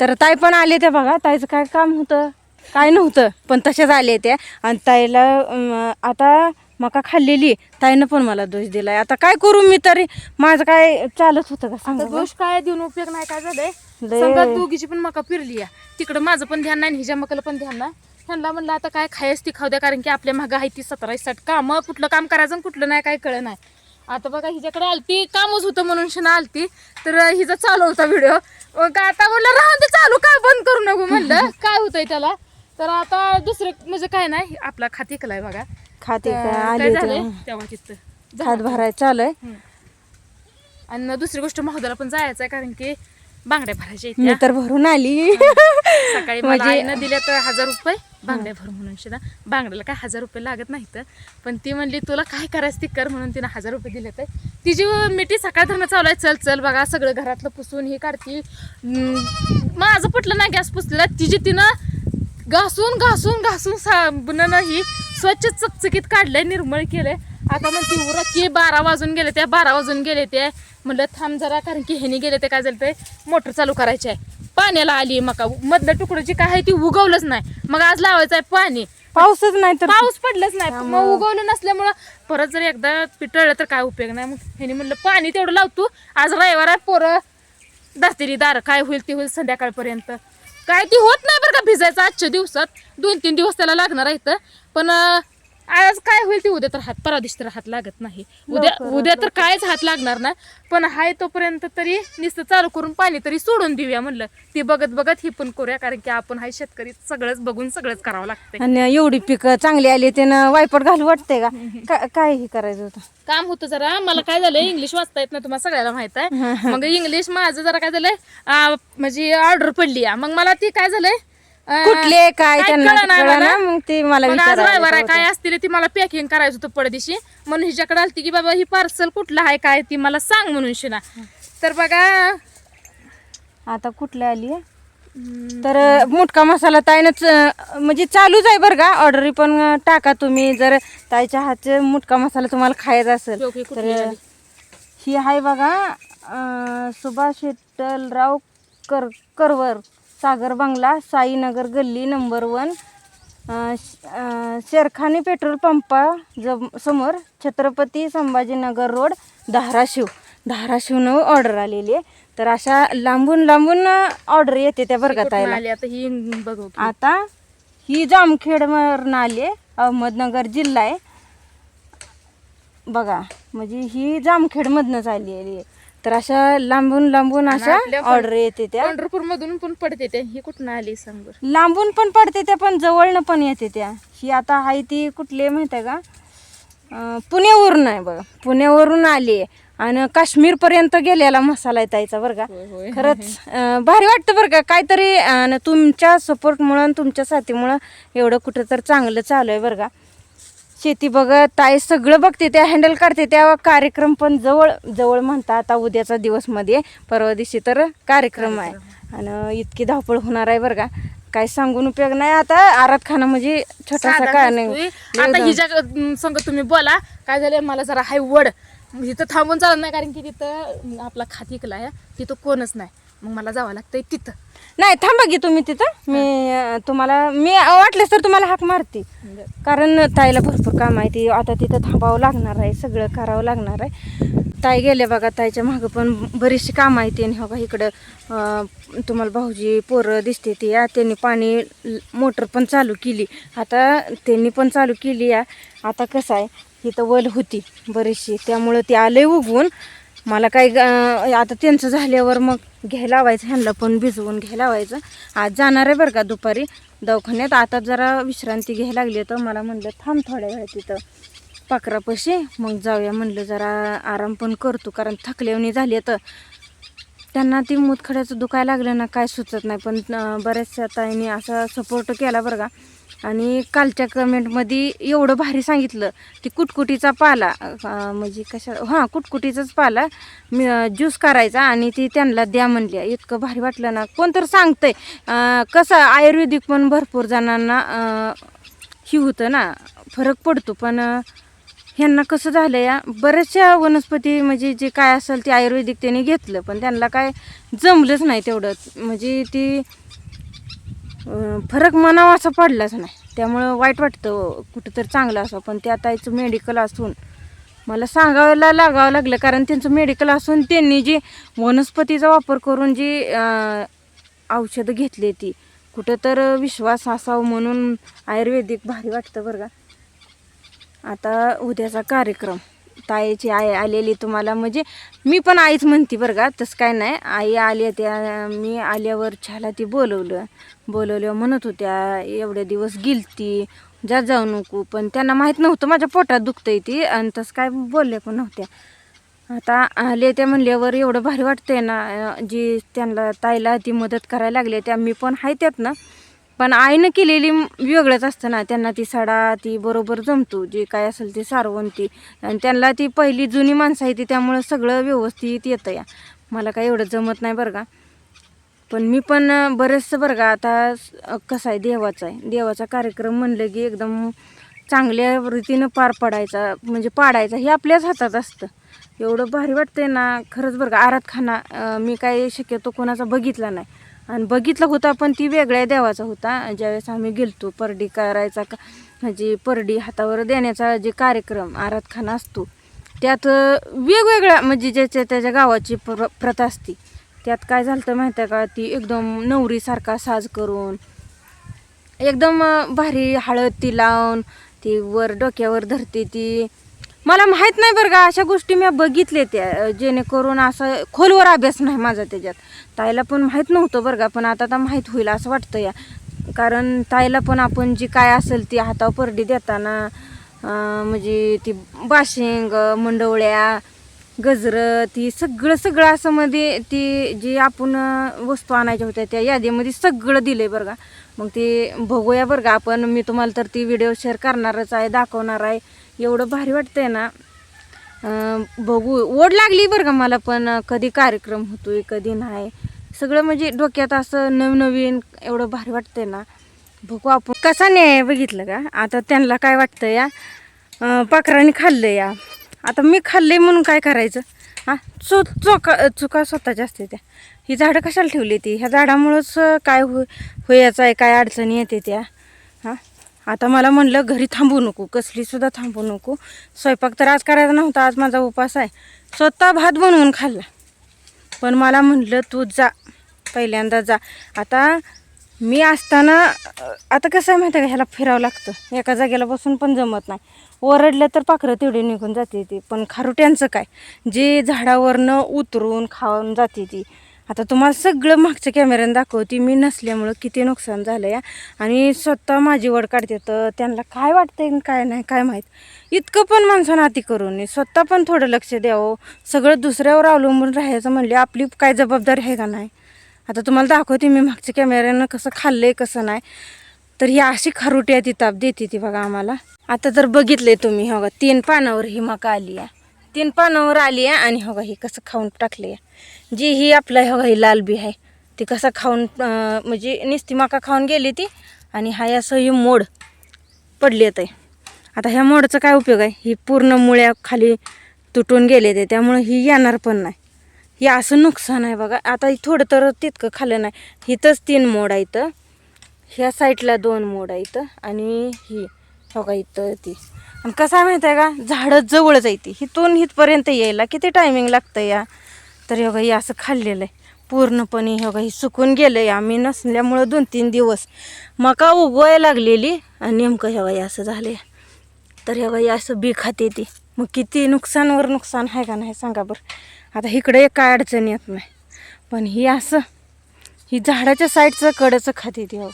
तर ताई पण आले ते बघा. ताईचं काय काम होतं? काय नव्हतं पण तशाच आले ते. आणि ताईला आता मका खाल्लेली. ताईनं पण मला दोष दिलाय. आता काय करू मी तरी? माझं काय चालत होतं का सांगा आता दोष काय देऊन उपयोग नाही काय झालंय? लय- संघात दोघीची पण मका फिरली या तिकडं माझं पण ध्यान नाही हिच्या मकाला पण ध्यान नाही. ह्यांना म्हणलं आता काय खायच ती खाऊ द्या कारण की आपल्या मागं आहे ती सतरा साठ काम. कुठलं काम करायचं आणि कुठलं नाही काय कळ नाही. आता बघा हिच्याकडे आलती कामच होतं म्हणून शिना आलती. तर हिचा चालू होता व्हिडिओ. आता म्हणलं राहून ते चालू का बंद करू नको म्हणलं? काय होतंय त्याला? तर आता दुसरं म्हणजे काय नाही आपला खाती कलाय बघा. खाते तर काय काय आले झालंय? ते तेव्हा तिथं खात भरायला चालू आहे आणि दुसरी गोष्ट महोदयाला पण जायचं आहे कारण की बांगड्या भरायच्या आहेत मी त्या. तर भरून आली. सकाळी मला म्हणजे- आईनं दिल्या तर हजार रुपये बांगड्या भर म्हणून शिना. बांगड्याला काय हजार रुपये लागत नाहीत. पण ती म्हणली तुला काय करायचं ती कर म्हणून तिनं हजार रुपये दिले तर तिची मिठी सकाळ धरणं चालू आहे चल चल बघा सगळं घरातलं पुसून ही काढती माझं पटलं नाही गॅस पुसलेला तिची तिनं घासून घासून घासून साबणानं ही स्वच्छ चकचकीत काढलंय निर्मळ केलंय. आता मग ती उरक की बारा वाजून गेले त्या बारा वाजून गेले ते. म्हणलं थांब जरा कारण की ह्यानी गेले ते काय झालं ते मोटर चालू करायची आहे. पाण्याला आली मका मधलं तुकडं जी काय आहे ती उगवलंच नाही. मग आज लावायचं आहे पाणी. पाऊसच नाही तर पाऊस पडलंच नाही. मग उगवलं नसल्यामुळं परत जर एकदा पिटळलं तर काय उपयोग नाही. मग ह्यानी म्हणलं पाणी तेवढं लावतो. आज रविवार आहे पोरं दास्तेरी दार काय होईल ते होईल संध्याकाळपर्यंत. काय ती होत नाही बरं का भिजायचं आजच्या दिवसात. दोन तीन दिवस त्याला लागणार आहे. पण आज काय होईल ते उद्या तर हात परादिश तर हात लागत नाही. उद्या उद्या तर कायच हात लागणार नाही पण हाय तोपर्यंत तरी नुसतं चालू करून पाणी तरी सोडून देऊया म्हणलं. ती बघत बघत ही पण करूया कारण की आपण हाय शेतकरी सगळंच बघून सगळंच करावं लागतंय. आणि एवढी पिकं चांगली आली त्यानं वायपट घालू वाटते का? का- काय हे करायचं होतं? काम होतं जरा. मला काय झालं इंग्लिश वाचता येत नाही तुम्हाला सगळ्याला माहीत आहे. मग इंग्लिश माझं जरा काय झालंय आ, म्हणजे ऑर्डर पडली. मग मला ती काय झालंय कुठले काय त्यांना कळलं मला. मग ते मला मग आज रविवार आहे विचारायला काय असतील ती मला पॅकिंग करायचं होतं पडदिशी म्हणून हिच्याकडे आलती की बाबा ही पार्सल कुठलं आहे काय ती मला सांग म्हणून शिना तर बघा आता कुठले आली आहे? तर अं, मुटका मसाला ताईनच अं, म्हणजे चालूच आहे बरं का ऑर्डर पण अं, टाका तुम्ही जर ताईच्या हातचे मुटका मसाला तुम्हाला खायचा असेल कुठली तर आली? ही आहे बघा अं, सुभाष विठ्ठलराव कर करवर सागर बंगला साईनगर गल्ली नंबर वन शेरखानी पेट्रोल पंपा जम समोर छत्रपती संभाजीनगर रोड धाराशिव. धाराशिवनं ऑर्डर आलेली आहे. तर अशा लांबून लांबून ऑर्डर येते त्या बरं का कुठून ताईला आली? आता ही बघू. आता ही जामखेडवरून आली आहे. अहमदनगर जिल्हा आहे. बघा म्हणजे ही जामखेडमधनंच आलेली आहे. तर अशा लांबून लांबून अशा आपल्या पण- ऑर्डर येते त्या. पंढरपूर मधून पण पडते ते ही कुठून आली सांग बरं. लांबून पण पडते त्या पण जवळनं पण येते त्या. ही आता आहे ती कुठली माहिती आहे का? अं, पुण्यावरून आहे बघा. पुण्यावरून आली आहे. आणि काश्मीरपर्यंत गेलेला मसाला आहे ताईचा बरं का. होय, होय. खरंच अं, भारी वाटतं बरं का. काहीतरी तुमच्या सपोर्टमुळं आणि तुमच्या साथीमुळं एवढं कुठं तर चांगलं चालू आहे बरं का. शेती बघत ताई सगळं बघते त्या हँडल करते त्या कार्यक्रम पण जवळ जवळ म्हणता आता उद्याचा दिवसमध्ये परवा दिवशी तर कार्यक्रम आहे. आणि इतकी धावपळ होणार आहे बरं का. काय सांगून उपयोग नाही. आता आरात खाना म्हणजे छोटासा काय. नाही? आता हिच्या संग तुम्ही बोला. काय झालंय मला जरा हाय वड. तिथं थांबून चालत नाही कारण की तिथं आपला खातिकला आहे तिथं कोणच नाही. मग मला जावं लागतंय तिथं. नाही थांबा की तुम्ही तिथं. मी अं, तुम्हाला मी वाटलेस तर तुम्हाला हाक मारते. कारण ताईला भरपूर काम आहे ती आता तिथं थांबावं लागणार आहे सगळं करावं लागणार आहे. ताई गेले बघा ताईच्या मागं पण बरीचशी कामं आहेत आणि हो का इकडं अं, तुम्हाला भाऊजी पोरं दिसते ती या त्यांनी पाणी मोटर पण चालू केली. आता त्यांनी पण चालू केली या. आता कसं आहे इथं वल होती बरीचशी. त्यामुळं ती आले उगवून. मला काही ग- आता त्यांचं झाल्यावर मग घ्यायला लावायचं ह्यांना पण भिजवून घ्यायला लावायचं. आज जाणार आहे बरं का दुपारी दवाखान्यात. आता जरा विश्रांती घ्यायला लागली तर मला म्हणलं थांब थोड्या वेळ तिथं. पाखरापाशी मग जाऊया म्हणलं जरा आराम पण करतो कारण थकलेवणी झाली तर. त्यांना ती मुतखड्याचं दुखायला लागलं ना काय सुचत नाही. पण बऱ्याचशा ताईंनी असा सपोर्ट केला बरं का. आणि कालच्या कमेंटमध्ये एवढं भारी सांगितलं की कुटकुटीचा पाला म्हणजे कशा हां कुटकुटीचाच पाला मी ज्यूस करायचा आणि ती त्यांना द्या म्हणल्या. इतकं भारी वाटलं ना. कोण तर सांगतंय कसं आयुर्वेदिक पण भरपूर जणांना ही होतं ना फरक पडतो. पण ह्यांना कसं झालं या बऱ्याचशा वनस्पती म्हणजे जे काय असेल ते आयुर्वेदिक त्यांनी घेतलं. पण त्यांना काय जमलंच नाही तेवढं म्हणजे ती फरक मनावा असा पडलाच नाही. त्यामुळं वाईट वाटतं कुठंतरी चांगलं असं. पण त्या ताईचं मेडिकल असून मला सांगायला लागावं लागलं. कारण त्यांचं मेडिकल असून त्यांनी जी वनस्पतीचा वापर करून जी औषधं घेतली ती कुठं तर विश्वास असावं म्हणून आयुर्वेदिक भारी वाटतं बरं का. आता उद्याचा कार्यक्रम. ताईची आई आलेली तुम्हाला. म्हणजे मी पण आईच म्हणते बरं का तसं काय नाही. आई आली त्या मी आल्यावर छाला ती बोलवलं. बोलवलं म्हणत होत्या एवढे दिवस गेलती जा जाऊ नको. पण त्यांना माहीत नव्हतं माझ्या पोटात दुखतंय ती आणि तसं काय बोलले पण नव्हत्या. आता आले त्या म्हणल्यावर एवढं भारी वाटतंय ना जी त्यांना ताईला ती मदत करायला लागली त्या मी पण आहे त्यात ना पण आईनं केलेली वेगळंच असतं ना. त्यांना ती सडा ती बरोबर जमतो. जे काय असेल ते सारवण ती. आणि त्यांना ती पहिली जुनी माणसं आहे ती त्यामुळं सगळं व्यवस्थित येतं या. मला काय एवढं जमत नाही बरं का. पण मी पण बरेचसं बरं का आता कसं आहे देवाचा आहे. देवाचा कार्यक्रम म्हणलं की एकदम चांगल्या रीतीनं पार पडायचा म्हणजे पाडायचा हे आपल्याच हातात असतं. एवढं भारी वाटतंय ना खरंच बरं का. आरात खाना मी काय शक्यतो कोणाचा बघितला नाही. आणि बघितला होता पण ती वेगळ्या देवाचा होता. ज्यावेळेस आम्ही गेलतो परडी करायचा का म्हणजे परडी हातावर देण्याचा जे कार्यक्रम आराधखाना असतो त्यात वेगवेगळ्या म्हणजे ज्याच्या त्याच्या गावाची प्र प्रथा असते. त्यात काय झालं तर माहिती आहे का? ती एकदम नवरीसारखा साज करून एकदम भारी हळद ती लावून ती वर डोक्यावर धरते ती. मला माहीत नाही बरं का अशा गोष्टी मी बघितले त्या जेणेकरून असं खोलवर अभ्यास नाही माझा त्याच्यात. ताईला पण माहीत नव्हतं बरं का पण आता तर माहीत होईल असं वाटतं या. कारण ताईला पण आपण जी काय असेल ती हातावर परडी देताना म्हणजे ती बाशिंग मंडवळ्या गजरं ती सगळं सगळं असं मध्ये ती जी आपण वस्तू आणायच्या होत्या त्या यादीमध्ये सगळं दिलंय बरं का. मग ते बघूया बरं का आपण मी तुम्हाला तर ती व्हिडिओ शेअर करणारच आहे दाखवणार आहे. एवढं भारी वाटतंय ना. बघू. ओढ लागली बरं का मला पण. कधी कार्यक्रम होतोय कधी नाही. सगळं म्हणजे डोक्यात असं नवनवीन एवढं भारी वाटतंय ना. बघू आपण. कसा न्याय बघितलं का? आता त्यांना काय वाटतं या? पाखराने खाल्लं या. आता मी खाल्ले म्हणून काय करायचं? हां चो चोका चुका स्वतःच्या असते त्या. ही झाडं कशाला ठेवली ती? ह्या झाडामुळंच काय हो होयाचं आहे काय अडचणी येते त्या? आता मला म्हणलं घरी थांबू नको कसली सुद्धा थांबू नको. स्वयंपाक तर आज करायचा नव्हता आज माझा उपास आहे. स्वतः भात बनवून खाल्ला. पण मला म्हटलं तू जा पहिल्यांदा जा. आता मी असताना आता कसं आहे माहिती आहे का ह्याला फिरावं लागतं. एका जागेला बसून पण जमत नाही. ओरडलं तर पाखरं तेवढी निघून जाते ती पण खारुट्यांचं काय? जे झाडावरनं उतरून खाऊन जाते ती. आता तुम्हाला सगळं मागच्या कॅमेऱ्यानं दाखवते मी नसल्यामुळं किती नुकसान झालं या आणि स्वतः माझी वड काढते तर त्यांना काय वाटतंय काय नाही काय माहीत. इतकं पण माणसानं अति करून स्वतः पण थोडं लक्ष द्यावं. सगळं दुसऱ्यावर अवलंबून राहायचं म्हणले आपली काय जबाबदारी आहे का नाही? आता तुम्हाला दाखवते मी मागच्या कॅमेऱ्यानं कसं खाल्लंय कसं नाही. तर ही अशी खारुटी आहे ती ताप देते ती बघा आम्हाला. आता जर आहे तुम्ही हो तीन पानावर ही मका आली आहे. तीन पानावर आली आहे आणि हो ही कसं खाऊन टाकले आहे. जी ही आपलं हो ही लाल बी आहे. ती कसं खाऊन म्हणजे निस्ती माका खाऊन गेली ती आणि हा असं ही मोड पडली आहे आता ह्या मोडचा काय उपयोग आहे? ही पूर्ण मुळ्या खाली तुटून गेले ते त्यामुळे ही येणार पण नाही. हे असं नुकसान आहे बघा. आता थोडं तर तितकं खाल्लं नाही. हिथंच तीन मोड आहेत. ह्या साईडला दोन मोड आहेत आणि ही. हो का इथं ती. आणि कसं आहे माहिती आहे का झाडं जवळच आहे ती. इथून इथपर्यंत यायला किती टायमिंग लागतं या. तर हे हे असं खाल्लेलं आहे. पूर्णपणे हे बघा सुकून गेलं आहे. आम्ही नसल्यामुळं दोन तीन दिवस मका उगवाय लागलेली आणि नेमकं हे असं झालं तर हे असं बी खाते ती. मग किती नुकसानवर नुकसान आहे का नाही सांगा बरं. आता इकडे एक काय अडचण येत नाही. पण ही असं ही झाडाच्या साईडचं कडचं खाते ती हो.